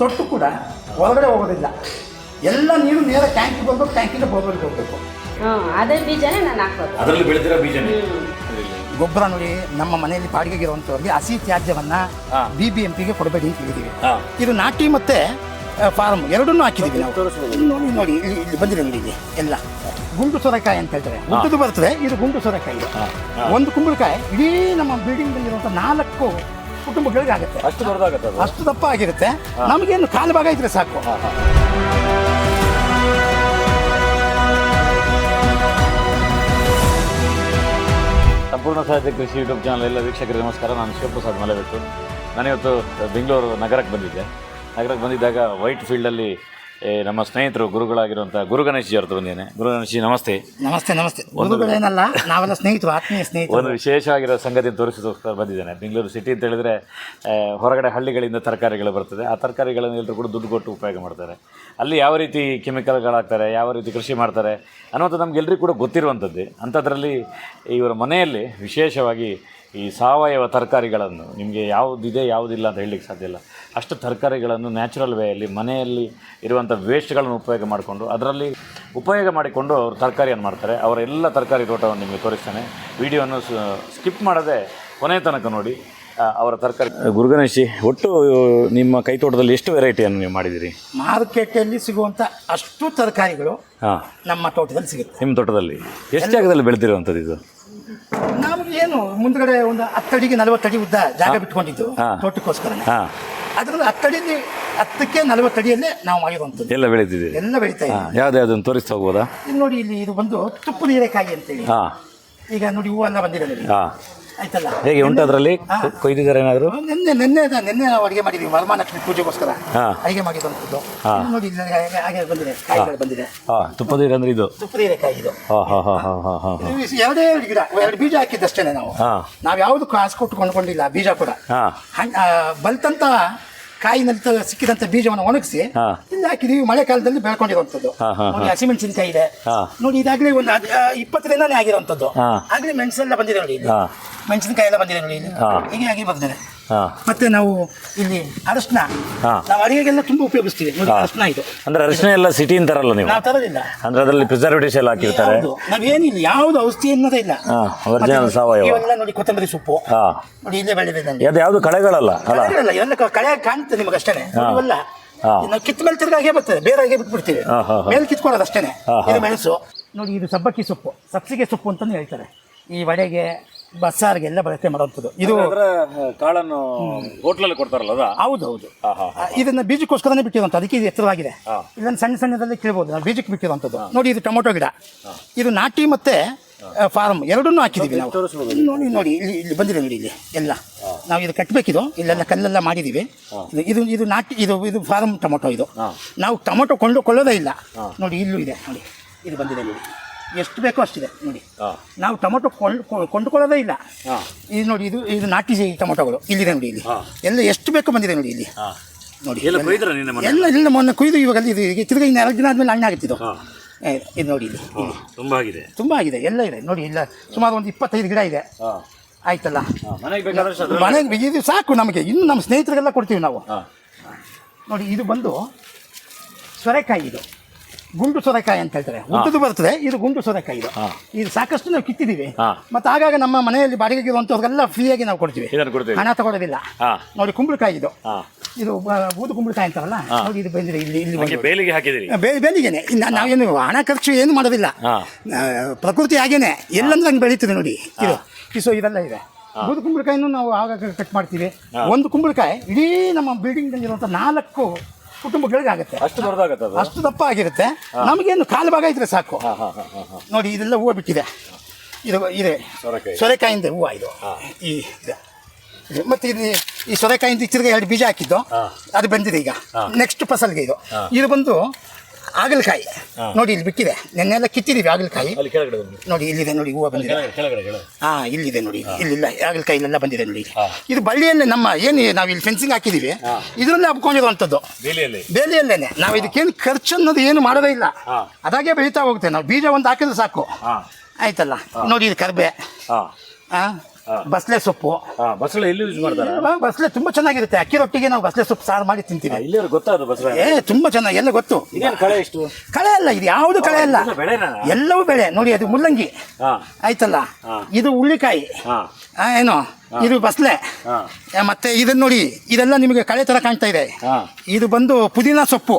ತೊಟ್ಟು ಕೂಡ ಹೊರಗಡೆ ಹೋಗೋದಿಲ್ಲ. ಎಲ್ಲ ನೀರು ನೇರ ಟ್ಯಾಂಕಿಗೆ ಬಂದು ಟ್ಯಾಂಕಿಂದ ಬೋರ್ವೆಲ್ಗೆ ಹೋಗಬೇಕು. ಅದೇ ಬೀಜನೇ ನಾನು ಹಾಕೋದು ಅದರಲ್ಲಿ ಬೆಳೆದಿರೋ ಬೀಜನೇ. ಗೊಬ್ಬರ ನೋಡಿ ನಮ್ಮ ಮನೆಯಲ್ಲಿ ಬಾಡಿಗೆಗೆ ಇರುವಂಥವ್ರಿಗೆ ಹಸಿ ತ್ಯಾಜ್ಯವನ್ನ. ಬಿ ಬಿ ಎಂ ಪಿಗೆ ಕೊಡಬೇಡಿ ಅಂತ ಹೇಳಿದ್ದೀವಿ ಇದು ನಾಟಿ ಮತ್ತೆ ಫಾರ್ಮ್ ಎರಡನ್ನೂ ಹಾಕಿದ್ದೀವಿ ನಾವು. ಇಲ್ಲಿ ನೋಡಿ ನೋಡಿ ಇಲ್ಲಿ ಇಲ್ಲಿ ಬಂದಿದೆ ನೋಡಿ ಇಲ್ಲಿ ಎಲ್ಲ. ಗುಂಡು ಸೊರೆಕಾಯಿ ಅಂತ ಹೇಳ್ತಾರೆ. ಉದ್ದದ್ದು ಬರ್ತದೆ ಇದು ಗುಂಡು ಸೊರೆಕಾಯಿ. ಒಂದು ಕುಂಬಳಕಾಯಿ ಇಡೀ ನಮ್ಮ ಬಿಲ್ಡಿಂಗ್ ಇರುವಂತ ನಾಲ್ಕು ಕುಟುಂಬಗಳಿಗೆ ಆಗುತ್ತೆ ಅಷ್ಟು ದೊಡ್ಡದಾಗುತ್ತೆ ಅದು. ಅಷ್ಟು ದಪ್ಪ ಆಗಿರುತ್ತೆ. ನಮಗೇನು ಕಾಲು ಭಾಗ ಇದ್ರೆ ಸಾಕು. ಸಂಪೂರ್ಣ ಸಾಹಿತ್ಯ ಕೃಷಿ ಯೂಟ್ಯೂಬ್ ಚಾನಲ್ ಎಲ್ಲ ವೀಕ್ಷಕರಿಗೆ ನಮಸ್ಕಾರ. ನಾನು ಶಿವಪ್ರಸಾದ್ ಮಲೆಬೆಟ್ಟು ನಾನಿವತ್ತು ಬೆಂಗಳೂರು ನಗರಕ್ಕೆ ಬಂದಿದ್ದೆ. ನಗರಕ್ಕೆ ಬಂದಿದ್ದಾಗ ವೈಟ್ ಫೀಲ್ಡಲ್ಲಿ ನಮ್ಮ ಸ್ನೇಹಿತರು ಗುರುಗಳಾಗಿರುವಂಥ ಗುರು ಗಣೇಶ್ ಜಿ ಅವ್ರದ್ದು ಬಂದಿದ್ದೇನೆ ಗುರು ಗಣೇಶ್ ಜಿ ನಮಸ್ತೆ ನಮಸ್ತೆ. ನಮಸ್ತೆ ಗುರುಗಳೇನಲ್ಲ ನಾವೆಲ್ಲ ಸ್ನೇಹಿತರು ಆತ್ಮೀಯ ಒಂದು ಸ್ನೇಹಿತರು ವಿಶೇಷವಾಗಿರೋ ಸಂಗತಿ ತೋರಿಸೋದಕ್ಕೋಸ್ಕರ ಬಂದಿದ್ದೇನೆ. ಬೆಂಗಳೂರು ಸಿಟಿ ಅಂತ ಹೇಳಿದ್ರೆ ಹೊರಗಡೆ ಹಳ್ಳಿಗಳಿಂದ ತರಕಾರಿಗಳು ಬರ್ತದೆ. ಆ ತರಕಾರಿಗಳನ್ನು ಎಲ್ಲರೂ ಕೂಡ ದುಡ್ಡು ಕೊಟ್ಟು ಉಪಯೋಗ ಮಾಡ್ತಾರೆ. ಅಲ್ಲಿ ಯಾವ ರೀತಿ ಕೆಮಿಕಲ್ಗಳಾಗ್ತಾರೆ ಯಾವ ರೀತಿ ಕೃಷಿ ಮಾಡ್ತಾರೆ ಅನ್ನೋದು ನಮಗೆಲ್ಲರಿಗೂ ಕೂಡ ಗೊತ್ತಿರುವಂಥದ್ದೇ. ಅಂಥದ್ರಲ್ಲಿ ಇವರ ಮನೆಯಲ್ಲಿ ವಿಶೇಷವಾಗಿ ಈ ಸಾವಯವ ತರಕಾರಿಗಳನ್ನು ನಿಮಗೆ ಯಾವುದಿದೆ ಯಾವುದಿಲ್ಲ ಅಂತ ಹೇಳಲಿಕ್ಕೆ ಸಾಧ್ಯ ಇಲ್ಲ. ಅಷ್ಟು ತರಕಾರಿಗಳನ್ನು ನ್ಯಾಚುರಲ್ ವೇಯಲ್ಲಿ ಮನೆಯಲ್ಲಿ ಇರುವಂಥ ವೇಸ್ಟ್ಗಳನ್ನು ಉಪಯೋಗ ಮಾಡಿಕೊಂಡು ಅದರಲ್ಲಿ ಉಪಯೋಗ ಮಾಡಿಕೊಂಡು ಅವರು ತರಕಾರಿಯನ್ನು ಮಾಡ್ತಾರೆ. ಅವರ ಎಲ್ಲ ತರಕಾರಿ ತೋಟವನ್ನು ನಿಮಗೆ ತೋರಿಸ್ತಾನೆ. ವಿಡಿಯೋವನ್ನು ಸ್ಕಿಪ್ ಮಾಡದೆ ಕೊನೆಯ ತನಕ ನೋಡಿ ಅವರ ತರಕಾರಿ. ಗುರುಗಣೇಶಿ ಒಟ್ಟು ನಿಮ್ಮ ಕೈ ತೋಟದಲ್ಲಿ ಎಷ್ಟು ವೆರೈಟಿಯನ್ನು ನೀವು ಮಾಡಿದ್ದೀರಿ? ಮಾರುಕಟ್ಟೆಯಲ್ಲಿ ಸಿಗುವಂಥ ಅಷ್ಟು ತರಕಾರಿಗಳು ಹಾಂ. ನಮ್ಮ ತೋಟದಲ್ಲಿ ಸಿಗುತ್ತೆ. ನಿಮ್ಮ ತೋಟದಲ್ಲಿ. ಎಷ್ಟು ಜಾಗದಲ್ಲಿ ಬೆಳೆದಿರುವಂಥದ್ದು ಇದು? ಏನು ಮುಂದ್ಗಡೆ ಒಂದು ಹತ್ತಡಿಗೆ ನಲವತ್ತಡಿ ಉದ್ದ ಜಾಗ ಬಿಟ್ಕೊಂಡಿದ್ದು ಹಾ. ತೋಟಕ್ಕೋಸ್ಕರ ಹಾಂ. ಅದ್ರಲ್ಲಿ ಹತ್ತಡಿಲಿ ಹತ್ತಕ್ಕೆ ನಲವತ್ತಡಿಯಲ್ಲೇ ನಾವು ಮಾಡಿರುವಂಥದ್ದು ಎಲ್ಲ ಬೆಳೀತಿದ್ದೀರಿ ಎಲ್ಲ ಬೆಳೀತಾ ಇದೆ. ಹಾಂ ಯಾವ್ದು ಯಾವುದನ್ನು ತೋರಿಸ್ತಾ ಹೋಗ್ಬೋದಾ? ಇಲ್ಲಿ ನೋಡಿ ಇಲ್ಲಿ ಇದು ಬಂದು ತುಪ್ಪು ಹೀರೆಕಾಯಿ ಅಂತೇಳಿ. ಹಾಂ. ಈಗ ನೋಡಿ ಹೂವೆಲ್ಲ ಬಂದಿರೋದಿಲ್ಲ ಹಾಂ. ಆಯ್ತಲ್ಲ? ಹೇಗೆ ಉಂಟು ಅದರಲ್ಲಿ? ಕೊಯ್ದಿದ್ದಾರೆ ಏನಾದರೂ? ನಿನ್ನೆ ನಿನ್ನೆ ನಿನ್ನೆ ನಾವು ಅಡುಗೆ ಮಾಡಿದ್ವಿ ವರಮಹಾಲಕ್ಷ್ಮಿ ಪೂಜೆಗೋಸ್ಕರ. ಅಡುಗೆ ಮಾಡಿದಂಥದ್ದು. ಇಲ್ಲಿ ನೋಡಿ ಇಲ್ಲಿ ಹಾಗೆ- ಹಾಗೆ ಬಂದಿದೆ ಕಾಯಿಗಳು ಬಂದಿದೆ. ಹಾಂ. ತುಪ್ಪದ ಅಂದ್ರೆ ಇದು? ತುಪ್ಪದ ಹೀರೆಕಾಯಿ ಇದು. ಹಾಂ ಹಾಂ ಹಾಂ ಹಾಂ ಹಾಂ ಹಾಂ ಹಾಂ. ಎರಡೇ ಎರಡು ಗಿಡ ಎರಡು ಬೀಜ ಹಾಕಿದ್ದಷ್ಟೇ ನಾವು. ಹಾಂ. ನಾವು ಯಾವುದು ಕಾಸು ಕೊಟ್ಟು ಕೊಂಡ್ಕೊಂಡಿಲ್ಲ ಬೀಜ ಕೂಡ. ಹಾಂ. ಹಣ್- ಆ, ಬಲ್ತಂತ ಕಾಯಿನಲ್ಲಿ ತ- ಸಿಕ್ಕಿದಂತ ಬೀಜವನ್ನು ಒಣಗಿಸಿ ಹಾ. ಇಲ್ಲಿ ಹಾಕಿದೀವಿ ಮಳೆಗಾಲದಲ್ಲಿ ಬೆಳ್ಕೊಂಡಿರುವಂಥದ್ದು. ಹಾ, ಹಾ, ನೋಡಿ ಹಸಿಮೆಣಸಿನಕಾಯಿ ಇದೆ. ಹಾ. ನೋಡಿ ಇದಾಗಲೇ ಒಂದು ಇಪ್ಪತ್ತು ದಿನನೇ ಆಗಿರುವಂಥದ್ದು. ಹಾ. ಆಗಲೇ ಮೆಣಸೆಲ್ಲ ಬಂದಿದೆ ನೋಡಿ ಇಲ್ಲಿ. ಹಾ. ಮೆಣಸಿನಕಾಯಿ ಎಲ್ಲ ಬಂದಿದೆ ನೋಡಿ ಇಲ್ಲಿ. ಹಾ. ಬಂದಿದೆ. ಹಾಂ. ಮತ್ತೆ ನಾವು ಇಲ್ಲಿ ಅರಶಿನ ಹಾ. ನಾವು ಅಡಿಗೆಗೆಲ್ಲ ತುಂಬಾ ಉಪಯೋಗಿಸ್ತೀವಿ. ನೋಡಿ ಹಾ. ಅರಶಿನ ಇದು. ಅಂದ್ರೆ ಅರಿಶಿನ ಎಲ್ಲ ಸಿಟಿ ತರಲ್ಲ ನೀವು? ನಾವು ತರೋದಿಲ್ಲ. ಅಂದ್ರೆ ಅದರಲ್ಲಿ ಪ್ರಿಸರ್ವೇಟಿವ್ಸ್ ಎಲ್ಲ ಹಾಕಿರ್ತಾರೆ. ನಾವೇನಿಲ್ಲ ಯಾವ್ದು ಔಷಧಿ ಅನ್ನೋದೇ ಇಲ್ಲ. ಹಾ, original ಮತ್ತೆ ನೋಡಿ, ಸಾವಯವ. ಇವೆಲ್ಲ ನೋಡಿ ಕೊತ್ತಂಬರಿ ಸೊಪ್ಪು. ಹಾಂ. ನೋಡಿ ಇಲ್ಲೇ ಬೆಳೆದಿದೆ ನೋಡಿ ಅದು ಯಾವುದು ಕಳೆಗಳಲ್ಲ ಅಲ್ಲ? ಅಲ್ಲ ಇವೆಲ್ಲ ಕ- ಕಳೆ ಕಾಣ್ತದೆ ನಿಮಗೆ ಅಷ್ಟೇ ಇವೆಲ್ಲ ಹಾ. ನಾವು ಕಿತ್ತ ಮೇಲೆ ತಿರ್ಗಿ ಹಾಗೆ ಬರ್ತದೆ. ಬೇರೆ ಹಾಗೆ ಬಿಟ್ಬಿಡ್ತೀವಿ. ಹಾ, ಹಾ, ಹಾ. ಮೇಲೆ ಕಿತ್ಕೊಳ್ಳೋದು ಅಷ್ಟೇನೆ. ಹಾ, ಹಾ. ಇದು ಮೆಣಸು. ನೋಡಿ ಇದು ಸಬ್ಬಕ್ಕಿ ಸೊಪ್ಪು. ಸಬ್ಸಿಗೆ ಸೊಪ್ಪು ಅಂತಾನೆ ಹೇಳ್ತಾರೆ. ಈ ವಡೆಗೆ ಬಸ್ಸಾರಿಗೆ ಎಲ್ಲ ಬಳಕೆ ಮಾಡುವಂಥದ್ದು. ಇದು ಕಾಳನ್ನು ಹೋಟ್ಲಲ್ಲಿ ಕೊಡ್ತಾರಲ್ಲ ಅದ? ಹೌದು ಹೌದು ಇದನ್ನ ಬೀಜಕ್ಕೋಸ್ಕರನೇ ಬಿಟ್ಟಿರುವಂಥ ಅದಕ್ಕೆ ಇದು ಎತ್ತರವಾಗಿದೆ. ಇದನ್ನ ಇದನ್ನು ಸಣ್ಣ ಸಣ್ಣದಲ್ಲಿ ಕೇಳ್ಬೋದು. ನಾವು ಬೀಜಕ್ಕೆ ಬಿಟ್ಟಿರುವಂಥದ್ದು. ನೋಡಿ ಇದು ಟೊಮೊಟೊ ಗಿಡ. ಇದು ನಾಟಿ ಮತ್ತೆ ಫಾರ್ಮ್ ಎರಡನ್ನೂ ಹಾಕಿದ್ದೀವಿ ನಾವು. ನೋಡಿ ನೋಡಿ ಇಲ್ಲಿ ಇಲ್ಲಿ ಬಂದಿದೆ ನೋಡಿ ಇಲ್ಲಿ ಎಲ್ಲ. ನಾವು ಇದು ಕಟ್ಟಬೇಕಿದು ಇಲ್ಲೆಲ್ಲ ಕಲ್ಲೆಲ್ಲ ಮಾಡಿದ್ದೀವಿ ಇದು ಇದು ಇದು ನಾಟಿ ಇದು ಇದು ಫಾರ್ಮ್ ಟೊಮೊಟೊ ಇದು. ನಾವು ಟೊಮೊಟೊ ಕೊಂಡುಕೊಳ್ಳೋದೇ ಇಲ್ಲ. ನೋಡಿ ಇಲ್ಲೂ ಇದೆ. ನೋಡಿ ಇದು ಬಂದಿದೆ ನೋಡಿ. ಎಷ್ಟು ಬೇಕೋ ಅಷ್ಟಿದೆ ನೋಡಿ. ನಾವು ಟೊಮೊಟೊ ಕೊಂಡು ಕೊಂಡುಕೊಳ್ಳೋದೇ ಇಲ್ಲ. ಇದು ನೋಡಿ ಇದು ಇದು ನಾಟಿ ಟೊಮೊಟೊಗಳು. ಇಲ್ಲಿದೆ ನೋಡಿ ಇಲ್ಲಿ. ಎಲ್ಲ ಎಷ್ಟು ಬೇಕೋ ಬಂದಿದೆ ನೋಡಿ ಇಲ್ಲಿ. ನೋಡಿ. ಎಲ್ಲ ಇಲ್ಲ ಮೊನ್ನೆ? ಕೊಯ್ದು ಇವಾಗ ಅಲ್ಲಿ ಇದು ತಿರ್ಗಿ ಇನ್ನು ಎರಡು ದಿನ ಆದಮೇಲೆ ಹಣ್ಣಾಗುತ್ತಿದ್ದು ಆಗುತ್ತಿದ್ದು ಇದು. ನೋಡಿ ಇಲ್ಲಿ. ತುಂಬ ಆಗಿದೆ. ತುಂಬ ಆಗಿದೆ ಎಲ್ಲ ಇದೆ. ನೋಡಿ ಇಲ್ಲ ಸುಮಾರು ಒಂದು ಇಪ್ಪತ್ತೈದು ಗಿಡ ಇದೆ. ಆಯ್ತಲ್ಲ? ಮನೆಗೆ ಇದು ಸಾಕು ನಮಗೆ. ಇನ್ನು ನಮ್ಮ ಸ್ನೇಹಿತರಿಗೆಲ್ಲ ಕೊಡ್ತೀವಿ ನಾವು. ನೋಡಿ ಇದು ಬಂದು ಸೊರೆಕಾಯಿ ಇದು. ಗುಂಡು ಸೊರೆಕಾಯಿ ಅಂತ ಹೇಳ್ತಾರೆ. ಉದ್ದದು ಬರ್ತದೆ ಇದು ಗುಂಡು ಸೊರೆಕಾಯಿ ಇದು. ಇದು ಸಾಕಷ್ಟು ನಾವು ಕಿತ್ತಿದ್ದೀವಿ. ಮತ್ತೆ ಆಗಾಗ ನಮ್ಮ ಮನೆಯಲ್ಲಿ ಬಾಡಿಗೆಗೆ ಇರುವಂಥವ್ರಿಗೆಲ್ಲ ಫ್ರೀಯಾಗಿ ನಾವು ಕೊಡ್ತೀವಿ. ಹಣ ತಗೊಳ್ಳೋದಿಲ್ಲ. ನೋಡಿ ಕುಂಬಳಕಾಯಿ ಇದು. ಇದು ಬೂದು ಕುಂಬಳಕಾಯಿ ಅಂತಾರಲ್ಲ? ನೋಡಿ ಇದು ಬಂದಿದೆ ಇಲ್ಲಿ ಇಲ್ಲಿ ಬೇಲಿಗೆ ಹಾಕಿದಿರಿ ಬೇಲಿಗೆನೆ. ನಾವೇನು ಹಣ ಖರ್ಚು ಏನು ಮಾಡೋದಿಲ್ಲ. ಪ್ರಕೃತಿ ಹಾಗೇನೆ. ಎಲ್ಲಂದ್ರೆ ಹಂಗೆ ಬೆಳೀತದೆ ನೋಡಿ. ಇದು ಕಿಸೋ ಇದೆಲ್ಲ ಇದೆ. ಬೂದು ಕುಂಬಳಕಾಯಿನೂ ನಾವು ಆಗಾಗ ಕಟ್ ಮಾಡ್ತೀವಿ. ಒಂದು ಕುಂಬಳಕಾಯಿ ಇಡೀ ನಮ್ಮ ಬಿಲ್ಡಿಂಗ್ ಇರುವಂಥ ನಾಲ್ಕು ಕುಟುಂಬಗಳಿಗೆ ಆಗುತ್ತೆ. ಅಷ್ಟು ದೊಡ್ಡದಾಗುತ್ತೆ ಅದು? ಅಷ್ಟು ದಪ್ಪ ಆಗಿರುತ್ತೆ. ನಮಗೇನು ಕಾಲು ಭಾಗ ಇದ್ರೆ ಸಾಕು. ಹಾಂ ಹಾಂ ಹಾಂ ಹಾಂ ನೋಡಿ ಇದೆಲ್ಲ ಹೂವು ಬಿಟ್ಟಿದೆ. ಇದು ಇದೆ. ಸೊರಕಾಯಿ. ಸೊರೆಕಾಯಿಂದ ಹೂವು ಇದು. ಈ ಇದೆ. ಮತ್ತೆ ಇದು ಈ ಸೊರೆಕಾಯಿಂದ ತಿರ್ಗಿ ಎರಡು ಬೀಜ ಹಾಕಿದ್ದು. ಅದು ಬಂದಿದೆ ಈಗ. ನೆಕ್ಸ್ಟ್ ಫಸಲ್ಗೆ ಇದು. ಇದು ಬಂದು ಹಾಗಲಕಾಯಿ. ನೋಡಿ ಇಲ್ಲಿ ಬಿಟ್ಟಿದೆ. ನೆನ್ನೆಲ್ಲ ಕಿತ್ತಿದೀವಿ ಬನ್ನಿ. ನೋಡಿ ಇಲ್ಲಿದೆ ನೋಡಿ ಹೂವು ಬಂದಿದೆ. ಹಾ ಇಲ್ಲಿದೆ ನೋಡಿ. ಇಲ್ಲಿಲ್ಲ ಹಾಗಲಕಾಯಿ ಇಲ್ಲೆಲ್ಲ ಬಂದಿದೆ ನೋಡಿ. ಇದು ಬಳ್ಳಿಯಲ್ಲೇ ನಮ್ಮ ಏನು ನಾವು ಇಲ್ಲಿ ಫೆನ್ಸಿಂಗ್ ಹಾಕಿದೀವಿ ಇದರಲ್ಲೇ ಹಬ್ಕೊಂಡಿರುವಂಥದ್ದು. ಬೇಲಿಯಲ್ಲೇ. ಬೇಲಿಯಲ್ಲೇನೆ. ನಾವು ಇದಕ್ಕೇನು ಖರ್ಚು ಅನ್ನೋದು ಏನು ಮಾಡೋದೇ ಇಲ್ಲ. ಅದಾಗೆ ಬೆಳೀತಾ ಹೋಗುತ್ತೆ ನಾವು. ಬೀಜ ಒಂದು ಹಾಕಿದ್ರೆ ಸಾಕು. ಆಯ್ತಲ್ಲ? ನೋಡಿ ಇದು ಕರ್ಬೆ. ಹಾಂ. ಆ, ಬಸ್ಲೆ ಸೊಪ್ಪು. ಬಸಳೆ ಎಲ್ಲಿ ಯೂಸ್ ಮಾಡ್ತಾರೆ? ಬಸಳೆ ತುಂಬಾ ಚೆನ್ನಾಗಿರುತ್ತೆ. ಅಕ್ಕಿ ರೊಟ್ಟಿಗೆ ನಾವು ಬಸಳೆ ಸೊಪ್ಪು ಸಾರು ಮಾಡಿ ತಿಂತೀವಿ. ಇಲ್ಲಿ ಗೊತ್ತಾದ ಬಸಳೆ ಏ ತುಂಬಾ ಚೆನ್ನಾಗಿ ಎಲ್ಲ ಗೊತ್ತು. ಕಳೆ ಎಷ್ಟು ಕಳೆ ಅಲ್ಲ ಇದು ಯಾವುದು ಕಳೆ ಅಲ್ಲ? ಎಲ್ಲವೂ ಬೆಳೆ. ನೋಡಿ ಅದು ಮುಲ್ಲಂಗಿ. ಆಯ್ತಲ್ಲ? ಇದು ಹುಳ್ಳಿಕಾಯಿ ಏನು? ಇದು ಬಸ್ಲೆ. ಮತ್ತೆ ಇದನ್ನ ನೋಡಿ ಇದೆಲ್ಲ ನಿಮಗೆ ಕಳೆ ತರ ಕಾಣ್ತಾ ಇದೆ. ಇದು ಬಂದು ಪುದೀನ ಸೊಪ್ಪು.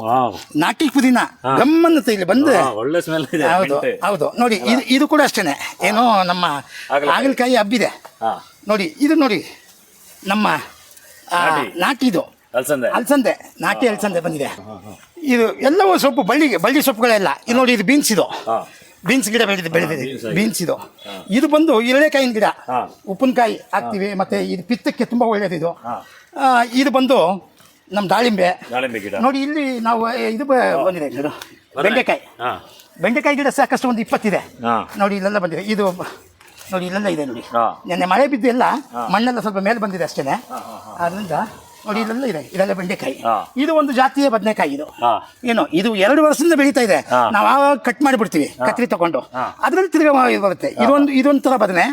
ನಾಟಿ ಪುದೀನ. ಗಮ್ಮನ್ನತ್ತೆ ಇಲ್ಲಿ ಬಂದು ಒಳ್ಳೆ ಸ್ಮೆಲ್ ಇದೆ ಹೌದು ಹೌದು. ನೋಡಿ ಇದು ಇದು ಕೂಡ ಅಷ್ಟೇನೆ. ಏನೋ ನಮ್ಮ ಹಾಗಲಕಾಯಿ. ಹಬ್ಬಿದೆ. ನೋಡಿ ಇದು ನೋಡಿ ನಮ್ಮ ಆ, ನಾಟಿ. ಇದು. ಅಲ್ಸಂದೆ. ಅಲ್ಸಂದೆ. ನಾಟಿ ಅಲ್ಸಂದೆ ಬಂದಿದೆ. ಇದು ಎಲ್ಲವೂ ಸೊಪ್ಪು ಬಳ್ಳಿಗೆ ಬಳ್ಳಿ ಸೊಪ್ಪುಗಳೆಲ್ಲ ಇದು ನೋಡಿ ಇದು ಬೀನ್ಸ್ ಇದು. ಬೀನ್ಸ್ ಗಿಡ ಬೆಳೆದಿದೆ ಬೆಳೆದಿದೆ. ಬೀನ್ಸ್ ಇದು ಇದು ಬಂದು ಎರಡೇಕಾಯಿನ ಗಿಡ. ಉಪ್ಪಿನಕಾಯಿ ಹಾಕ್ತೀವಿ ಮತ್ತೆ ಇದು ಪಿತ್ತಕ್ಕೆ ತುಂಬಾ ಒಳ್ಳೇದಿದು ಇದು. ಬಂದು ನಮ್ಮ ದಾಳಿಂಬೆ. ದಾಳಿಂಬೆ ಗಿಡ. ನೋಡಿ ಇಲ್ಲಿ ನಾವು ಇದು ಬಂದಿದೆ ಇದು ಬೆಂಡೆಕಾಯಿ. ಬೆಂಡೆಕಾಯಿ ಗಿಡ ಸಾಕಷ್ಟು ಒಂದು ಇಪ್ಪತ್ತಿದೆ. ನೋಡಿ ಇಲ್ಲೆಲ್ಲ ಬಂದಿದೆ. ಇದು ನೋಡಿ ಇಲ್ಲೆಲ್ಲ ಇದೆ ನೋಡಿ. ನೆನ್ನೆ ಮಳೆ ಬಿದ್ದು ಎಲ್ಲ ಮಣ್ಣೆಲ್ಲ ಸ್ವಲ್ಪ ಮೇಲೆ ಬಂದಿದೆ ಅಷ್ಟೇನೆ. ಅದರಿಂದ ನೋಡಿ ಇಲ್ಲೆಲ್ಲ ಇದೆ. ಇದೆಲ್ಲ ಬೆಂಡೆಕಾಯಿ. ಇದು ಒಂದು ಜಾತಿಯ ಬದನೆಕಾಯಿ ಇದು. ಏನು ಇದು ಎರಡು ವರ್ಷದಿಂದ ಬೆಳೀತಾ ಇದೆ. ನಾವು ಆವಾಗ ಕಟ್ ಮಾಡಿಬಿಡ್ತೀವಿ ಕತ್ರಿ ತಗೊಂಡು. ಅದ್ರಲ್ಲಿ ತಿರ್ಗಾ ಇದು ಬರುತ್ತೆ. ಇದೊಂದು ಇದೊಂದು ತರ ಬದನೆ.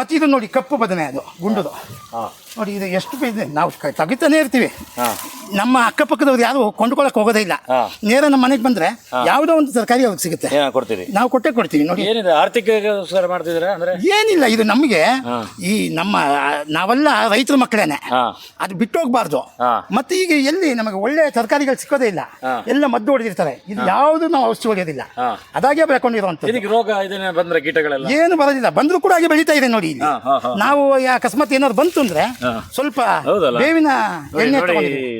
ಮತ್ತೆ ಇದು ನೋಡಿ ಕಪ್ಪು ಬದನೆ ಅದು ಗುಂಡುದು. ನೋಡಿ ಇದು ಎಷ್ಟು ಇದೆ ನಾವು ಕ- ತೆಗಿತಾನೆ ಇರ್ತೀವಿ. ನಮ್ಮ ಅಕ್ಕಪಕ್ಕದವ್ರು ಯಾರು ಕೊಂಡ್ಕೊಳಕ್ ಹೋಗೋದೇ ಇಲ್ಲ. ಹಾ. ನೇರ ನಮ್ಮ ಮನೆಗೆ ಬಂದ್ರೆ ಯಾವುದೋ ಒಂದು ತರಕಾರಿ ಅವ್ರಿಗೆ ಸಿಗುತ್ತೆ. ಏನ ಕೊಡ್ತೀರಿ? ನಾವು ಕೊಟ್ಟೆ ಕೊಡ್ತೀವಿ ನೋಡಿ. ಏನಿದೆ? ಆರ್ಥಿಕಗೋಸ್ಕರ ಮಾಡ್ತಿದ್ದೀರಾ ಅಂದ್ರೆ? ಏನಿಲ್ಲ ಇದು ನಮಗೆ ಈ ನಮ್ಮ ನಾವೆಲ್ಲ ರೈತರ ಮಕ್ಕಳೇನೆ. ಹಾ. ಅದು ಬಿಟ್ಟು ಹೋಗ್ಬಾರ್ದು. ಹಾ. ಮತ್ತೆ ಈಗ ಎಲ್ಲಿ ನಮಗೆ ಒಳ್ಳೆ ತರಕಾರಿಗಳು ಸಿಕ್ಕೋದೇ ಇಲ್ಲ. ಹಾ. ಎಲ್ಲ ಮದ್ದು ಹೊಡೆದಿರ್ತಾರೆ. ಇದು ಯಾವುದು ನಾವು ಔಷಧಿ ಹೊಡೆಯೋದಿಲ್ಲ. ಹಾ. ಅದಾಗೆ ಬೆಳ್ಕೊಂಡಿರುವಂಥದ್ದು. ಇದಕ್ಕೆ ರೋಗ ಇದನ್ನ ಬಂದ್ರೆ ಕೀಟಗಳೆಲ್ಲ? ಏನು ಬರೋದಿಲ್ಲ. ಬಂದ್ರು ಕೂಡ ಹಾಗೆ ಬೆಳೀತಾ ಇದೆ ನೋಡಿ ಇಲ್ಲಿ. ಹಾ, ಹಾ, ಹಾ. ನಾವು ಈ ಅಕಸ್ಮಾತ್ ಏನಾದ್ರು ಬಂತು ಅಂದ್ರೆ. ಸ್ವಲ್ಪ? ಬೇವಿನ ಎಣ್ಣೆ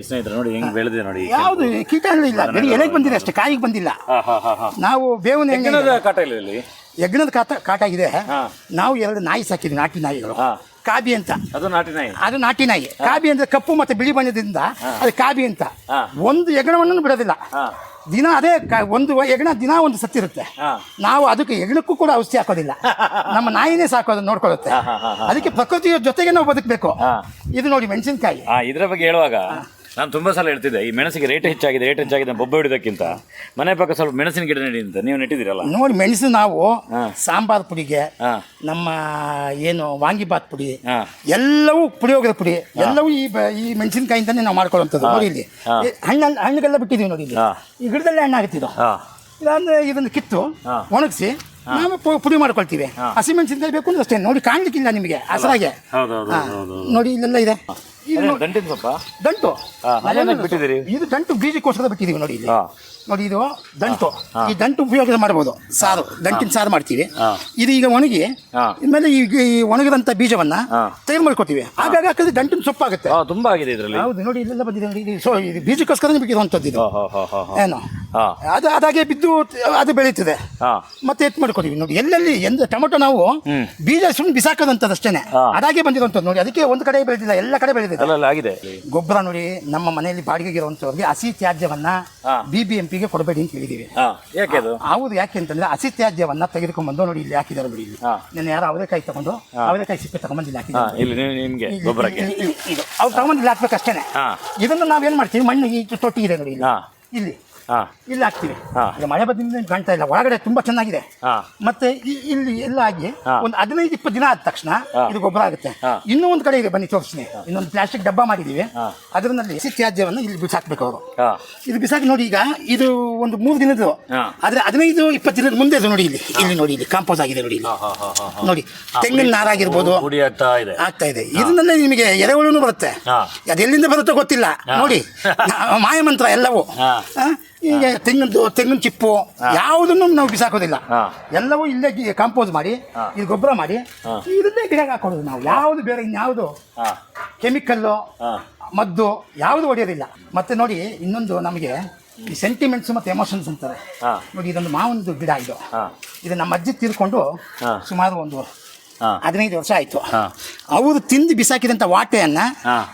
ಸ್ನೇಹಿತರೆ ನೋಡಿ ಹೆಂಗ್ ಬೆಳೆದಿದೆ ನೋಡಿ ಯಾವುದು ಕೀಟಾಣು ಇಲ್ಲ. ಬರೀ ಎಲೆಗೆ ಬಂದಿದೆ ಅಷ್ಟೇ ಕಾಯಿಗೆ ಬಂದಿಲ್ಲ. ನಾವು ಬೇವಿನ ಎಣ್ಣೆ ಕಾಟ ಇಲ್ಲ ಇಲ್ಲಿ? ಯಜ್ಞದ ಕಾಟ ಕಾಟ ಇದೆ ನಾವು ಎರಡು ನಾಯಿ ಸಾಕಿದ್ವಿ ನಾಟಿ ನಾಯಿಗಳು. ಕಾಬಿ ಅಂತ. ಅದು ನಾಟಿ ನಾಯಿ? ಅದು ನಾಟಿ ನಾಯಿ. ಕಾಬಿ ಅಂದ್ರೆ ಕಪ್ಪು ಮತ್ತೆ ಬಿಳಿ ಬಣ್ಣದಿಂದ ಅದು ಕಾಬಿ ಅಂತ. ಒಂದು ಯಜ್ಞವನ್ನು ಬಿಡೋದಿಲ್ಲ. ದಿನ ಅದೇ ಕ- ಒಂದು ಹೆಗಣ ದಿನ ಒಂದು ಸತ್ತಿರುತ್ತೆ ನಾವು ಅದಕ್ಕೆ ಹೆಗಣಕ್ಕೂ ಕೂಡ ಔಷಧಿ ಹಾಕೋದಿಲ್ಲ. ನಮ್ಮ ನಾಯಿನೇ ಸಾಕೋದು ನೋಡ್ಕೊಳ್ಳುತ್ತೆ. ಅದಕ್ಕೆ ಪ್ರಕೃತಿಯ ಜೊತೆಗೆ ನಾವು ಬದುಕಬೇಕು. ಇದು ನೋಡಿ ಮೆಣಸಿನಕಾಯಿ. ಆ ಇದ್ರ ಬಗ್ಗೆ ಹೇಳುವಾಗ. ನಾನು ತುಂಬಾ ಸಲ ಹೇಳ್ತಿದ್ದೆ ಈ ಮೆಣಸಿಗೆ ರೇಟ್ ಹೆಚ್ಚಾಗಿದೆ ರೇಟ್ ಹೆಚ್ಚಾಗಿದೆ ಬೊಬ್ಬೆ ಹಿಡಿದಕ್ಕಿಂತ ಮನೆ ಪಕ್ಕ ಸ್ವಲ್ಪ ಮೆಣಸಿನ ಗಿಡ ನೆಡಿ ಅಂತ ನೀವು ನೆಟ್ಟಿದ್ದೀರಲ್ಲ? ನೋಡಿ ಮೆಣಸು ನಾವು ಸಾಂಬಾರ್ ಪುಡಿಗೆ ಹಾ. ನಮ್ಮ ಏನು ವಾಂಗಿಬಾತ್ ಪುಡಿ ಹಾ. ಎಲ್ಲವೂ ಪುಳಿಯೋಗರ ಪುಡಿ ಎಲ್ಲವೂ ಈ ಬ- ಈ ಮೆಣಸಿನಕಾಯಿಂದನೇ ನಾವು ಮಾಡ್ಕೊಳ್ಳುವಂಥದ್ದು. ನೋಡಿ ಇಲ್ಲಿ ಹಾ. ಈ ಹಣ್ಣು ಹಣ್ಣುಗೆಲ್ಲ ಬಿಟ್ಟಿದ್ದೀವಿ ನೋಡಿ ಇಲ್ಲಿ. ಈ ಗಿಡದಲ್ಲೇ ಹಣ್ಣಾಗುತ್ತಿದ್ದು ಹಾ. ಇಲ್ಲಾಂದ್ರೆ ಇದನ್ನು ಕಿತ್ತು ಹಾ. ಒಣಗಿಸಿ ನಾವು ಪು- ಪುಡಿ ಮಾಡ್ಕೊಳ್ತೀವಿ. ಹಸಿಮೆಣಸಿನಕಾಯಿ ಬೇಕು ಅಂದ್ರೆ ಅಷ್ಟೇ. ನೋಡಿ ಕಾಣ್ಲಿಕ್ಕಿಲ್ಲ ನಿಮಗೆ ಹಸರಾಗೆ. ಹೌದು ಹೌದು ಹಾ. ಹೌದು ನೋಡಿ ಇಲ್ಲೆಲ್ಲ ಇದೆ. ಇದು ನೋಡಿ, ದಂಟಿನ ಸೊಪ್ಪ? ದಂಟು. ಹಾ, ಅದೇನಕ್ಕೆ ಬಿಟ್ಟಿದ್ದೀರಿ? ಇದು ದಂಟು ಬೀಜಕ್ಕೋಸ್ಕರ ಬಿಟ್ಟಿದೀವಿ ನೋಡಿ ಇಲ್ಲಿ. ಹಾ. ನೋಡಿ ಇದು ದಂಟು. ಈ ದಂಟು ಉಪಯೋಗ ಮಾಡ್ಬೋದು. ಸಾರು ದಂಟಿನ ಸಾರು ಮಾಡ್ತೀವಿ. ಇದು ಈಗ ಒಣಗಿ. ಇನ್ಮೇಲೆ ಈ ಈ ಒಣಗಿದಂತ ಬೀಜವನ್ನ. ತಯಾರು ಮಾಡ್ಕೊತೀವಿ. ಹಾಗಾಗಿ ಹಾಕಿದ್ರೆ ದಂಟಿನ ಸೊಪ್ಪಾಗುತ್ತೆ. ತುಂಬಾ ಆಗಿದೆ ಇದರಲ್ಲಿ. ಹೌದು ನೋಡಿ ಇಲ್ಲೆಲ್ಲ ಬಂದಿದೆ ನೋಡಿ ಇದು ಸೊ ಇದು ಬೀಜಕ್ಕೋಸ್ಕರ ಬಿಟ್ಟಿರುವಂಥದ್ದು ಇದು. ಏನು? ಅದು ಅದಾಗೆ ಬಿದ್ದು ಅದು ಬೆಳೀತದೆ. ಮತ್ತೆ ಎತ್ ಮಾಡ್ಕೊತೀವಿ. ನೋಡಿ ಎಲ್ಲೆಲ್ಲಿ ಎಂದ ಟೊಮೊಟೊ ನಾವು. ಬೀಜ ಸುಮ್ಮನೆ ಬಿಸಾಕೋದಂಥದ್ದು ಅಷ್ಟೇನೆ. ಹಾ. ಅದಾಗೆ ಬಂದಿರುವಂಥದ್ದು ನೋಡಿ ಅದಕ್ಕೆ ಒಂದು ಕಡೆ ಬೆಳೆದಿಲ್ಲ ಎಲ್ಲ ಕಡೆ ಬೆಳೆದಿದೆ. ಗೊಬ್ಬರ ನೋಡಿ ನಮ್ಮ ಮನೆಯಲ್ಲಿ ಬಾಡಿಗೆಗೆ ಇರುವಂಥವ್ರಿಗೆ ಹಸಿ ತ್ಯಾಜ್ಯವನ್ನ. ಬಿ ಬಿ ಎಂ ಪಿಗೆ ಕೊಡಬೇಡಿ ಅಂತ ಹೇಳಿದ್ದೀವಿ ಹಾ ಯಾಕೆ ಅದು? ಹೌದು ಯಾಕೆ ಅಂತಂದ್ರೆ ಹಸಿ ತ್ಯಾಜ್ಯವನ್ನ ತೆಗೆದುಕೊಂಡ್ಬಂದು ನೋಡಿ ಇಲ್ಲಿ ಹಾಕಿದ್ದಾರೆ ನೋಡಿ ಇಲ್ಲಿ ಹಾ. ನಾನು ಯಾರೋ ಅವರೆಕಾಯಿ ತಗೊಂಡು ಅವರೆಕಾಯಿ ಸಿಪ್ಪೆ ತಗೊಂಡ್ ಇಲ್ಲಿ ಹಾ ಹಾಕಿದ್ದಾರೆ. ಇಲ್ಲಿ ನೀವು- ನಿಮ್ಗೆ ಇಲ್ಲಿ- ಗೊಬ್ಬರಕ್ಕೆ. ಇದು. ಅವ್ರು ಇಲ್ಲಿ ಹಾಕ್ಬೇಕಷ್ಟೇನೆ. ಹಾ. ಇದನ್ನು ನಾವೇನ್ ಮಾಡ್ತೀವಿ? ಮಣ್ಣು ಈ ತೊಟ್ಟಿ ಇದೆ ನೋಡಿ ಇಲ್ಲಿ. ಹಾ. ಇಲ್ಲಿ. ಇಲ್ಲಿ ಹಾಕ್ತೀವಿ. ಈಗ ಮಳೆ ಬಂದಿಂದ ಏನ್ ಕಾಣ್ತಾ ಇಲ್ಲ. ಒಳಗಡೆ ತುಂಬಾ ಚೆನ್ನಾಗಿದೆ. ಮತ್ತೆ ಈ- ಇಲ್ಲಿ ಎಲ್ಲ ಆಗಿ. ಒಂದು ಹದಿನೈದು ಇಪ್ಪತ್ತು ದಿನ ಆದ ತಕ್ಷಣ ಇದು ಗೊಬ್ಬರ ಆಗುತ್ತೆ. ಇನ್ನೂ ಒಂದು ಕಡೆ ಇದೆ ಬನ್ನಿ ತೋರಿಸ್ತೀನಿ. ಇನ್ನೊಂದು ಪ್ಲಾಸ್ಟಿಕ್ ಡಬ್ಬ ಮಾಡಿದೀವಿ. ಅದರಲ್ಲಿ ಹಸಿ ತ್ಯಾಜ್ಯವನ್ನು ಇಲ್ಲಿ ಬಿಸಾಕ್ಬೇಕು ಅವರು. ಇದು ಬಿಸಾಕಿ ನೋಡಿ ಈಗ ಇದು ಒಂದು ಮೂರು ದಿನದ್ದು. ಹಾ. ಆದ್ರೆ ಹದಿನೈದು ಇಪ್ಪತ್ತು ದಿನದ ಮುಂದೆ ಇದು ನೋಡಿ ಇಲ್ಲಿ. ಇಲ್ಲಿ ನೋಡಿ ಇಲ್ಲಿ ಕಾಂಪೋಸ್ ಆಗಿದೆ ನೋಡಿ ಇಲ್ಲಿ. ನೋಡಿ ತೆಂಗಿನ ನಾರಾಗಿರ್ಬೋದು ಆಗ್ತಾ ಇದೆ. ಆಗ್ತಾ ಇದೆ. ಇದನ್ನೆಲ್ಲ ನಿಮಗೆ ಎರೆಹುಳುನು ಬರುತ್ತೆ. ಹಾ. ಅದೆಲ್ಲಿಂದ ಬರುತ್ತೋ ಗೊತ್ತಿಲ್ಲ. ನೋಡಿ ಮಾಯ ಮಾಯಮಂತ್ರ ಎಲ್ಲವೂ. ಹಾ. ಆ, ಈಗ ತೆಂಗಿನದು ತೆಂಗಿನ ಚಿಪ್ಪು ಯಾವುದನ್ನು ನಾವು ಬಿಸಾಕೋದಿಲ್ಲ. ಎಲ್ಲವೂ ಇಲ್ಲೇ ಕಾಂಪೋಸ್ ಮಾಡಿ ಹಾ. ಇದು ಗೊಬ್ಬರ ಮಾಡಿ. ಇದನ್ನೇ ಗಿಡಕ್ಕೆ ಹಾಕೋದು ನಾವು. ಯಾವುದು ಬೇರೆ ಇನ್ಯಾವುದು? ಕೆಮಿಕಲ್ಲು ಮದ್ದು ಯಾವುದು ಹೊಡೆಯೋದಿಲ್ಲ ಮತ್ತೆ ನೋಡಿ ಇನ್ನೊಂದು ನಮಗೆ ಈ ಸೆಂಟಿಮೆಂಟ್ಸ್ ಮತ್ತು ಎಮೋಷನ್ಸ್ ಅಂತಾರೆ. ನೋಡಿ ಇದೊಂದು ಮಾವನದು ಗಿಡ ಇದು. ಇದನ್ನು ಇದು ನಮ್ಮ ಅಜ್ಜಿ ತೀರ್ಕೊಂಡು ಸುಮಾರು ಒಂದು ಹದಿನೈದು ವರ್ಷ ಆಯ್ತು. ಹಾ. ಅವರು ತಿಂದು ಬಿಸಾಕಿದಂತ ವಾಟೆಯನ್ನ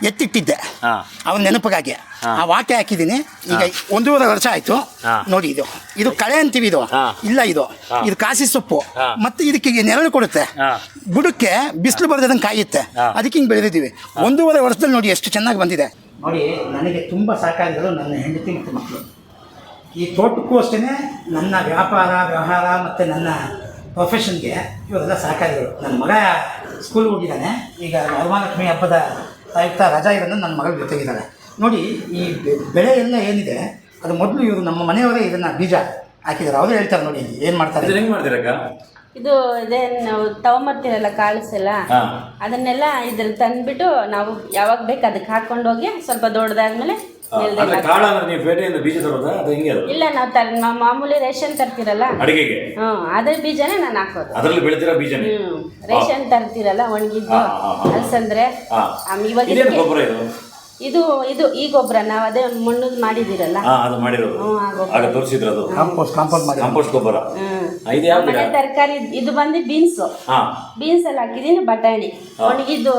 ಎತ್ತಿಟ್ಟಿದ್ದೆ. ಅವ್ರ ಅವನ ನೆನಪಿಗಾಗಿ. ಆ ವಾಟೆ ಹಾಕಿದ್ದೀನಿ. ಈಗ ಒಂದೂವರೆ ವರ್ಷ ಆಯ್ತು. ನೋಡಿ ಇದು. ಇದು ಕಳೆ ಅಂತೀವಿ ಇದು. ಇಲ್ಲ ಇದು. ಇದು ಕಾಸಿ ಸೊಪ್ಪು. ಮತ್ತೆ ಇದಕ್ಕೆ ನೆರಳು ಕೊಡುತ್ತೆ. ಬುಡಕ್ಕೆ ಬಿಸಿಲು ಬರದಂಗೆ ಕಾಯುತ್ತೆ. ಅದಕ್ಕೆ ಹಿಂಗೆ ಬೆಳೆದಿದ್ದೀವಿ. ಒಂದೂವರೆ ವರ್ಷದಲ್ಲಿ ನೋಡಿ ಎಷ್ಟು ಚೆನ್ನಾಗಿ ಬಂದಿದೆ. ನೋಡಿ ನನಗೆ ತುಂಬ ಸಾಕಾಗಿರೋ ನನ್ನ ಹೆಂಡತಿ ಮತ್ತು ಮಕ್ಕಳು. ಈ ತೋಟಕ್ಕೂ ಅಷ್ಟೇ ನನ್ನ ವ್ಯಾಪಾರ ವ್ಯವಹಾರ ಮತ್ತು ನನ್ನ ಪ್ರೊಫೆಷನ್ಗೆ ಇವರೆಲ್ಲ ಸಹಕಾರಿಗಳು. ನನ್ನ ಮಗ ಸ್ಕೂಲ್ಗೆ ಹೋಗಿದ್ದಾನೆ. ಈಗ ವರಮಹಾಲಕ್ಷ್ಮಿ ಹಬ್ಬದ ಆಯುಕ್ತ ರಜಾ ಇರೋದನ್ನು ನನ್ನ ಮಗಳು ಜೊತೆಗಿದ್ದಾಳೆ. ನೋಡಿ ಈ ಬೆ- ಬೆಳೆ ಎಲ್ಲ ಏನಿದೆ ಅದು ಮೊದಲು ಇವರು ನಮ್ಮ ಮನೆಯವರೇ ಇದನ್ನು ಬೀಜ ಹಾಕಿದ್ದಾರೆ. ಅವರು ಹೇಳ್ತಾರೆ ನೋಡಿ ಏನು ಮಾಡ್ತಾರೆ? ಹೆಂಗೆ ಮಾಡ್ತೀರಕ್ಕ ಇದು ಇದೇ ನಾವು ತಗೊಂಬರ್ತೀರಲ್ಲ ಕಾಳಿಸೆಲ್ಲ? ಅದನ್ನೆಲ್ಲ ಇದ್ರಲ್ಲಿ ತಂದ್ಬಿಟ್ಟು ನಾವು ಯಾವಾಗ ಬೇಕು ಅದಕ್ಕೆ ಹಾಕ್ಕೊಂಡೋಗಿ ಹೋಗಿ ಸ್ವಲ್ಪ ದೊಡ್ಡದಾದ್ಮೇಲೆ ನೆಲದಲ್ಲಿ ಹಾಕ್ತೀವಿ. ನೀವು ಪೇಟೆಯಿಂದ ಬೀಜ ತರೋದಾ? ಅದು ಹೆಂಗೆ ಅದು? ಇಲ್ಲ ನಾವು ತರ ನಾವು ಮಾಮೂಲಿ ರೇಷನ್ ತರ್ತೀರಲ್ಲ? ಅಡಿಗೆಗೆ? ಹ್ಞೂ ಅದ್ರ ಬೀಜನೇ ನಾನು ಹಾಕೋದು. ಅದರಲ್ಲಿ ಬೆಳೆದಿರೋ ಬೀಜನೇ? ಹ್ಞೂ ರೇಷನ್ ತರ್ತೀರಲ್ಲ ಒಣಗಿದ್ದು. ಅಲ್ಸಂದ್ರೆ ಹಾ. ಆಮ್, ಇವಾಗ ಇದೇನು ಇದಕ್ಕೆ- ಗೊಬ್ಬರ ಇದು? ಇದು ಇದು ಈ ಗೊಬ್ಬರ ನಾವು ಅದೇ ಮಣ್ಣು ಮಾಡಿದಿರಲ್ಲ ಹಾ ಅದು ಮಾಡಿರೋದು. ಹ್ಞೂ ಆ ಗೊಬ್ಬರ. ಆಗ ತೋರಿಸಿದ್ರು ಅದು ಕಾಂಪೋಸ್ಟ್ ಕಾಂಪೋಸ್ಟ್ ಮಾಡಿ ಕಾಂಪೋಸ್ಟ್ ಗೊಬ್ಬರ. ಹ್ಮ್ ಆ, ಇದು ಯಾವ ಗಿಡ ಮನೆ ತರಕಾರಿ ಇದು ಬಂದು ಬೀನ್ಸ್. ಹಾ. ಬೀನ್ಸ್ ಎಲ್ಲ ಹಾಕಿದೀನಿ ಬಟಾಣಿ ಒಣಗಿದ್ದು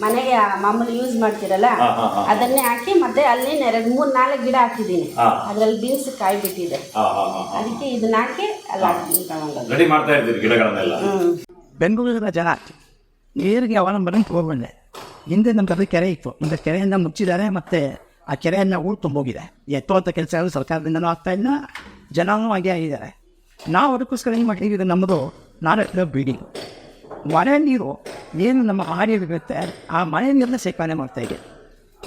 ಮನೆಗೆ ಮಾಮೂಲಿ ಯೂಸ್ ಮಾಡ್ತೀರಲ್ಲ ಹಾ, ಹಾ, ಹಾ. ಅದನ್ನೇ ಹಾಕಿ ಮತ್ತೆ ಅಲ್ಲಿ ಎರಡು ಮೂರ್ ನಾಲ್ಕು ಗಿಡ ಹಾಕಿದ್ದೀನಿ. ಅದರಲ್ಲಿ ಅದ್ರಲ್ಲಿ ಬೀನ್ಸ್ ಕಾಯಿ ಬಿಟ್ಟಿದೆ ಹಾ ಹಾ ಹಾ ಹಾ. ಅದಕ್ಕೆ ಇದನ್ನ ಹಾಕಿ ಅಲ್ಲಿ ಹಾಕಿ ತಗೊಂಡೋಗಿ ರೆಡಿ ಮಾಡ್ತಾ ಇರ್ತೀರಿ ಗಿಡಗಳನ್ನೆಲ್ಲ? ಹ್ಮ್. ಬೆಂಗಳೂರಿನ ಜನ ನೀರಿಗೆ ಅವಲಂಬನೆ ಹೋಗ್ಬಂದೆ. ಹಿಂದೆ ನಮ್ಮ ಕಡೆ ಕೆರೆ ಇತ್ತು. ಮತ್ತೆ ಕೆರೆಯನ್ನು ಮುಚ್ಚಿದ್ದಾರೆ ಮತ್ತೆ ಆ ಕೆರೆಯನ್ನು ಊರು ತುಂಬೋಗಿದೆ. ಎತ್ತುವಂಥ ಕೆಲಸಗಳು ಸರ್ಕಾರದಿಂದನೂ ಆಗ್ತಾ ಇಲ್ಲ ಜನನೂ ಹಾಗೆ ಆಗಿದ್ದಾರೆ. ನಾವು ಅದಕ್ಕೋಸ್ಕರ ಏನು ಮಾಡ್ತೀವಿ ಇದು ನಮ್ಮದು ನಾಲ್ಕು ಬಿಲ್ಡಿಂಗ್ ಮಳೆ ನೀರು ಏನು ನಮ್ಮ ಆರ್ಯವಿರುತ್ತೆ ಆ ನೀರನ್ನ ಸೇಕರಣೆ ಮಾಡ್ತಾ ಇದೆ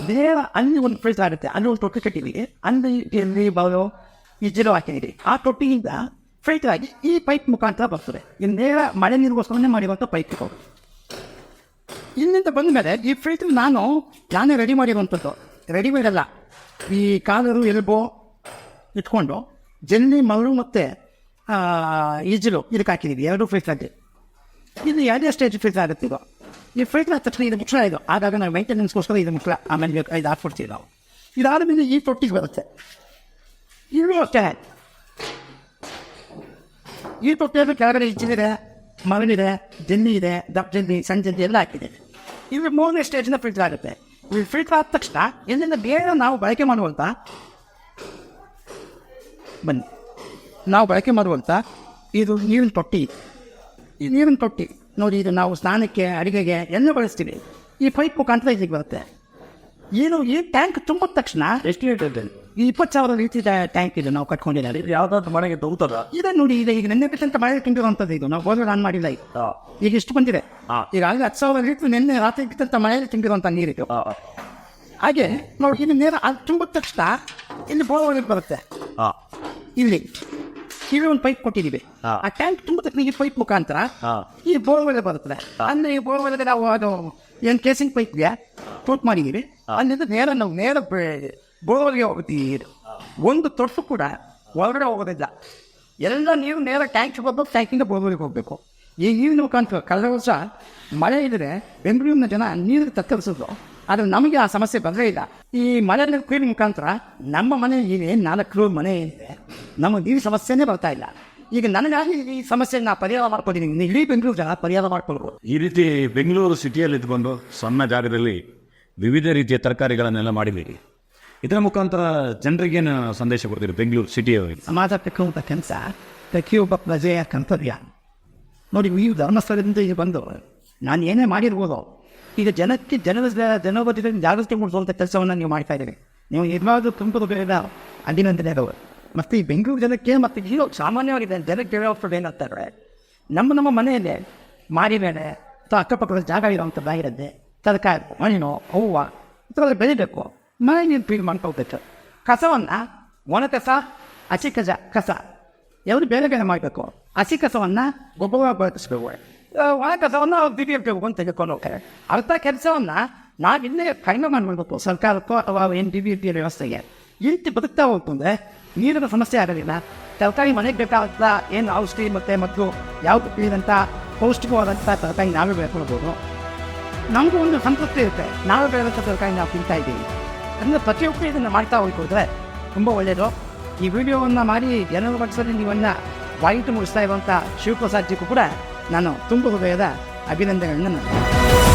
ಬೇರೆ ಅಲ್ಲಿ ಒಂದು ಫ್ರಿಜ್ ಆಗುತ್ತೆ. ಅಲ್ಲಿ ಒಂದು ತೊಟ್ಟಿ ಕಟ್ಟಿದ್ದೀವಿ. ಅಲ್ಲಿ ಎಲ್ಲಿ ಬಾವು ಇಜ್ಜಲು ಹಾಕಿದ್ದೀವಿ. ಆ ತೊಟ್ಟಿಯಿಂದ ಫ್ರೈಟ್ ಆಗಿ ಈ ಪೈಪ್ ಮುಖಾಂತರ ಬರ್ತದೆ. ಇದು ನೇರ ಮಳೆ ನೀರಿಗೋಸ್ಕರನೇ ಮಾಡಿರುವಂಥ ಪೈಪ್ ಇಲ್ಲಿಂದ ಬಂದ ಮೇಲೆ ಈ ಫ್ರೈಟ್ ನಾನು ನಾನೇ ರೆಡಿ ಮಾಡಿರುವಂಥದ್ದು. ರೆಡಿಮೇಡ್ ಅಲ್ಲ ಈ ಕಾಲರು, ಎಲ್ಬೋ ಇಟ್ಕೊಂಡು, ಜಲ್ಲಿ ಮರಳು ಮತ್ತು ಈಜಲು ಇದಕ್ಕೆ ಹಾಕಿದ್ದೀವಿ. ಎರಡು ಫಿಲ್ಟರ್ಗೆ ಇದು ಯಾವುದೇ ಸ್ಟೇಜ್ ಫಿಲ್ಟರ್ ಆಗುತ್ತೆ ಇದು ಈ ಫಿಲ್ಟರ್ ಆದ ತಕ್ಷಣ ಇದು ಮುಚ್ಚಳ ಇದು ಆದಾಗ ನಾವು ಮೈಂಟೆನೆನ್ಸ್ಗೋಸ್ಕರ ಇದು ಮುಚ್ಚಳ ಆಮೇಲೆ ಬೇಕು ಇದು ಹಾಕ್ಬಿಡ್ತೀವಿ ನಾವು ಇದಾದ ಮೇಲೆ ಈ ತೊಟ್ಟಿಗೆ ಬರುತ್ತೆ ಇಲ್ಲೂ ಅಷ್ಟೇ ಈ ತೊಟ್ಟಿಯಲ್ಲಿ ಕೆಳಗಡೆ ಇಚ್ಚಿದೆ ಮರಳಿದೆ ಜನ್ನಿ ಇದೆ ದಪ್ಪ ಜನ್ನಿ ಸಣ್ಣ ಜನ್ನಿ ಎಲ್ಲ ಹಾಕಿದೆ ಇವು ಮೂರನೇ ಸ್ಟೇಜಿನ ಫಿಲ್ಟರ್ ಆಗುತ್ತೆ ಈ ಫಿಲ್ಟರ್ ಆದ ತಕ್ಷಣ ಇಲ್ಲಿಂದ ಬೇರೆ ನಾವು ಬಳಕೆ ಮಾಡುವಂಥ ಬನ್ನಿ ನಾವು ಬಳಕೆ ಮಾಡುವಂಥ ಇದು ನೀರಿನ ತೊಟ್ಟಿ ಈ ನೀರಿನ ತೊಟ್ಟಿ. ನೋಡಿ ಇದು ನಾವು ಸ್ನಾನಕ್ಕೆ ಅಡುಗೆಗೆ ಎಲ್ಲ ಬಳಸ್ತೀವಿ. ಈ ಪೈಪ್ ಮುಖಾಂತರ ಇಲ್ಲಿಗೆ ಬರುತ್ತೆ. ಏನು ಈ ಟ್ಯಾಂಕ್ ತುಂಬಿದ ತಕ್ಷಣ ಎಷ್ಟು ಹೇಳ್ತಿದ್ದೆ ಈ ಇಪ್ಪತ್ತು ಸಾವಿರ ರೀತಿಯ ಟ್ಯಾಂಕ್ ಇದು ನಾವು ಕಟ್ಕೊಂಡಿದ್ದಾರೆ ಯಾವ್ದಾದ್ರು ಮನೆಗೆ ತಗೋತದ ಇದೆ ನೋಡಿ ಇದೆ. ಈಗ ನೆನ್ನೆ ಬಿಟ್ಟಂತ ಮಳೆ ತುಂಬಿರುವಂಥದ್ದು ಇದು. ನಾವು ಹೋದ್ರೆ ನಾನು ಮಾಡಿಲ್ಲ ಇದು. ಈಗ ಇಷ್ಟು ಬಂದಿದೆ. ಈಗ ಆಗಲೇ ಹತ್ತು ಸಾವಿರ ಲೀಟ್ರ್ ನಿನ್ನೆ ರಾತ್ರಿ ಬಿಟ್ಟಂತ ಮಳೆಯಲ್ಲಿ ತುಂಬಿರುವಂಥ ನೀರಿದು ಹಾಗೆ ನೋಡಿ ಇನ್ನು ನೇರ ಅದು ತುಂಬಿದ ತಕ್ಷಣ ಇಲ್ಲಿ ಬೋರ್ವೆಲ್ ಬರುತ್ತೆ. ಇಲ್ಲಿ. ಇಲ್ಲಿ ಒಂದು ಪೈಪ್ ಕೊಟ್ಟಿದ್ದೀವಿ ಹಾ. ಆ ಟ್ಯಾಂಕ್ ತುಂಬ ತಕ್ಷಣ ಈ ಪೈಪ್ ಮುಖಾಂತರ ಹಾ. ಈ ಬೋರ್ವೆಲ್ ಬರುತ್ತದೆ ಅಂದ್ರೆ ಈ ಬೋರ್ವೆಲ್ ನಾವು ಅದು ಏನು ಕೇಸಿಂಗ್ ಪೈಪ್ಗೆ ಟೂಟ್ ಮಾಡಿದ್ದೀವಿ ಅಲ್ಲಿಂದ ನೇರ ನಾವು ನೇರ ಬೋರ್ವೆಲ್ಗೆ ಹೋಗ್ತೀವಿ. ನೀರು ಒಂದು ತೊಟ್ಟು ಕೂಡ ಹೊರಗಡೆ ಹೋಗೋದಿಲ್ಲ ಎಲ್ಲ ನೀರು ನೇರ ಟ್ಯಾಂಕ್ ಬರ್ಬೇಕು ಟ್ಯಾಂಕಿಂದ ಬೋರ್ವೆಲ್ಗೆ ಹೋಗಬೇಕು. ಈ ನೀರಿನ ಮುಖಾಂತರ ಕಳೆದ ವರ್ಷ ಮಳೆ ಇದ್ದರೆ ಬೆಂಗಳೂರಿನ ಜನ ನೀರು ತತ್ತರಿಸಿದ್ರು. ಆದರೆ ನಮಗೆ ಆ ಸಮಸ್ಯೆ ಬರಲೇ ಇಲ್ಲ. ಈ ಮಳೆ ನೀರು ಕುಯ್ಯೋ ಮುಖಾಂತರ ನಮ್ಮ ಮನೆ ಏನೇ ನಾಲ್ಕು ಮನೆ ಏನಿದೆ ನಮಗೆ ಈ ಸಮಸ್ಯೆನೇ ಬರ್ತಾ ಇಲ್ಲ. ಈಗ ನನಗಾಗಿ ಈ ಸಮಸ್ಯೆ ನಾ ಪರಿಹಾರ ಮಾಡ್ಕೊಂಡಿದ್ದೀನಿ ಇಡೀ ಬೆಂಗಳೂರು ಜನ ಪರಿಹಾರ ಮಾಡ್ಕೊಳ್ಬೋದು ಈ ರೀತಿ ಬೆಂಗಳೂರು ಸಿಟಿಯಲ್ಲಿ ಇದ್ಕೊಂಡು ಸಣ್ಣ ಜಾಗದಲ್ಲಿ ವಿವಿಧ ರೀತಿಯ ತರಕಾರಿಗಳನ್ನೆಲ್ಲ ಮಾಡಿದ್ದೀರಿ ಇದರ ಮುಖಾಂತರ ಜನರಿಗೇನು ಸಂದೇಶ ಕೊಡ್ತೀರಿ ಬೆಂಗಳೂರು ಸಿಟಿಯವರಿಗೆ ಸಮಾಜ ತಕ್ಕಂತ ಕೆಲಸ ಪ್ರತಿಯೊಬ್ಬ ಪ್ರಜೆಯ ಕರ್ತವ್ಯ. ನೋಡಿ ಈ ಧರ್ಮಸ್ಥಳದಿಂದ ಇಲ್ಲಿ ಬಂದು ನಾನು ಏನೇ ಮಾಡಿರ್ಬೋದು ಈಗ ಜನಕ್ಕೆ ಜನರ ಜನರ ಜಾಗೃತಿ ಮೂಡಿಸುವಂಥ ಕೆಲಸವನ್ನು ನೀವು ಮಾಡ್ತಾ ಇದ್ದೀರಿ. ನೀವು ಇರ್ಬಾರ್ದು ತುಂಬ ಬೇಡ ಅಭಿನಂದನೆಗಳು ಮತ್ತು ಈ ಬೆಂಗಳೂರು ಜನಕ್ಕೆ ಮತ್ತೆ ಇದು ಸಾಮಾನ್ಯವಾಗಿದೆ ಜನಕ್ಕೆ ಹೇಳೋಷ್ಟು ಏನಂತಾರೆ ನಮ್ಮ ನಮ್ಮ ಮನೆಯಲ್ಲೇ ಮಾರಿ ಮೇಲೆ ಅಥವಾ ಅಕ್ಕಪಕ್ಕದ ಜಾಗ ಇರುವಂಥ ಬಾಗಿರದ್ದೆ ತರಕಾರಿ ಹಣ್ಣು ಹೂವು ಅಥವಾ ಬೆಳಿಬೇಕು. ಮನೆ ನೀರು ಫೀಲ್ ಮಾಡ್ಕೋಬೇಕು ಕಸವನ್ನು ಒಣ ಕಸ, ಹಸಿ ಕಸ ಕಸ. ಎರಡು ಬೇರೆ ಬೇರೆ ಮಾಡಬೇಕು? ಹಸಿ ಕಸವನ್ನು ಗೊಬ್ಬರ ಬಳಸಬೇಕು. ಒಣ ಕಸವನ್ನು ಬಿಗಿಬೇಕು ಅಂತ ತೆಗೆದುಕೊಂಡು ಹೋಗ್ತಾರೆ. ಅರ್ಥ ಕೆಲಸವನ್ನು ನಾವಿಲ್ಲೇ ಕಡಿಮೆ ಮಾಡಬೇಕು ಸರ್ಕಾರಕ್ಕೋ ಅಥವಾ ಏನು ಡಿ ಬಿ ಟಿ ವ್ಯವಸ್ಥೆಗೆ. ಈ ರೀತಿ ಬದುಕ್ತಾ ಹೋಗ್ತಂದ್ರೆ ನೀರಿನ ಸಮಸ್ಯೆ ಆಗೋದಿಲ್ಲ ತರಕಾರಿ ಮನೆಗೆ ಬೇಕಾದ ಏನು ಔಷಧಿ ಮತ್ತು ಮತ್ತು ಯಾವುದು ತಿಳಿದಂಥ ಪೌಷ್ಟಿಕವಾದಂಥ ತರಕಾರಿ ನಾವೇ ಬೆಳ್ಕೊಳ್ಬೋದು. ನಮಗೂ ಒಂದು ಸಂತೃಪ್ತಿ ಇರುತ್ತೆ. ನಾವೇ ಬೆಳೆದಂಥ ತರಕಾರಿ ನಾವು ತಿಂತಾ ಇದ್ದೀವಿ. ಅಂದರೆ ಪ್ರತಿಯೊಬ್ಬರು ಇದನ್ನು ಮಾಡ್ತಾ ಹೋಗ್ಕೋದ್ರೆ ತುಂಬ ಒಳ್ಳೆಯದು ಈ ವಿಡಿಯೋವನ್ನು ಮಾಡಿ ಜನರ ಮಟ್ಟದಲ್ಲಿ ನೀವನ್ನ ವೈಟ್ ಮುಗಿಸ್ತಾ ಇರುವಂಥ ಶಿವಪ್ರಸಾದ್ಜಿಗೂ ಕೂಡ ನಾನು ತುಂಬ ಹೃದಯದ ಅಭಿನಂದನೆಗಳನ್ನ ನಾನು